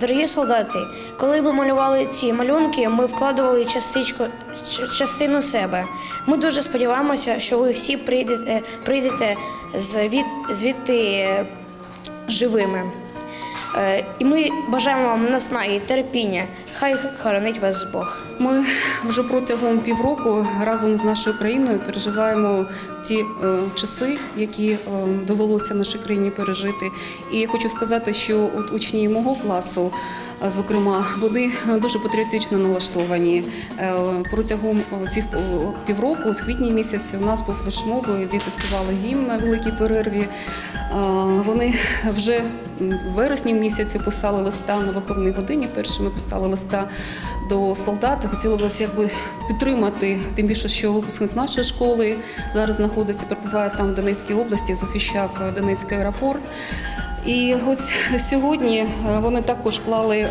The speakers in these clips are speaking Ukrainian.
Дорогі солдати, коли ми малювали ці малюнки, ми вкладували частичку, частину себе. Ми дуже сподіваємося, що ви всі прийдете, прийдете звід, звідти е, живими. Е, І ми бажаємо вам наснаги терпіння. Хай хоронить вас Бог. Ми вже протягом півроку разом з нашою країною переживаємо ті е, часи, які е, довелося нашій країні пережити. І я хочу сказати, що от учні мого класу, е, зокрема, вони дуже патріотично налаштовані. Протягом цих півроку, з квітня місяця, у нас був флешмоб, діти співали гімн на великій перерві. Вони вже в вересні місяці писали листа на виховній годині. Першими писали листа до солдат. Хотілося якби підтримати, тим більше, що випускник нашої школи зараз знаходиться, перебуває там в Донецькій області, захищав е, Донецький аеропорт. І ось сьогодні е, вони також клали е,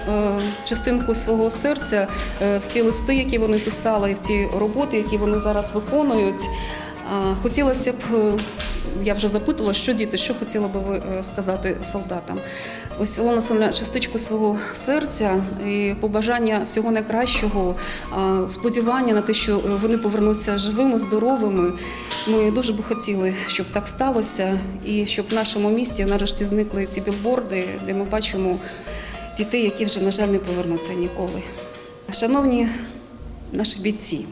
частинку свого серця в ті листи, які вони писали, і в ті роботи, які вони зараз виконують. Хотілося б, я вже запитала, що діти, що хотіли би ви е, сказати солдатам. Ось Олена Васильівна, частичку свого серця і побажання всього найкращого, сподівання на те, що е, вони повернуться живими, здоровими. Ми дуже би хотіли, щоб так сталося, і щоб в нашому місті нарешті зникли ці білборди, де ми бачимо дітей, які вже, на жаль, не повернуться ніколи. Шановні наші бійці.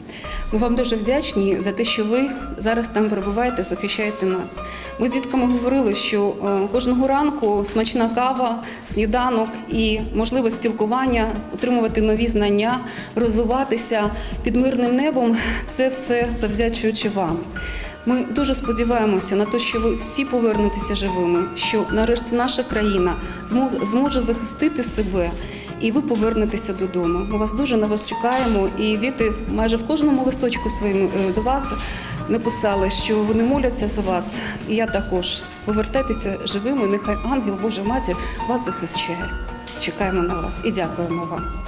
Ми вам дуже вдячні за те, що ви зараз там перебуваєте, захищаєте нас. Ми з дітками говорили, що е, кожного ранку смачна кава, сніданок і можливе спілкування, отримувати нові знання, розвиватися під мирним небом це все завдячуючи вам. Ми дуже сподіваємося на те, що ви всі повернетеся живими, що нарешті наша країна змо- зможе захистити себе, і ви повернетеся додому. Ми вас дуже на вас чекаємо. І діти майже в кожному листочку своєму е, до вас написали, що вони моляться за вас. І я також повертайтеся живими. Нехай ангел Божа матір вас захищає. Чекаємо на вас і дякуємо вам.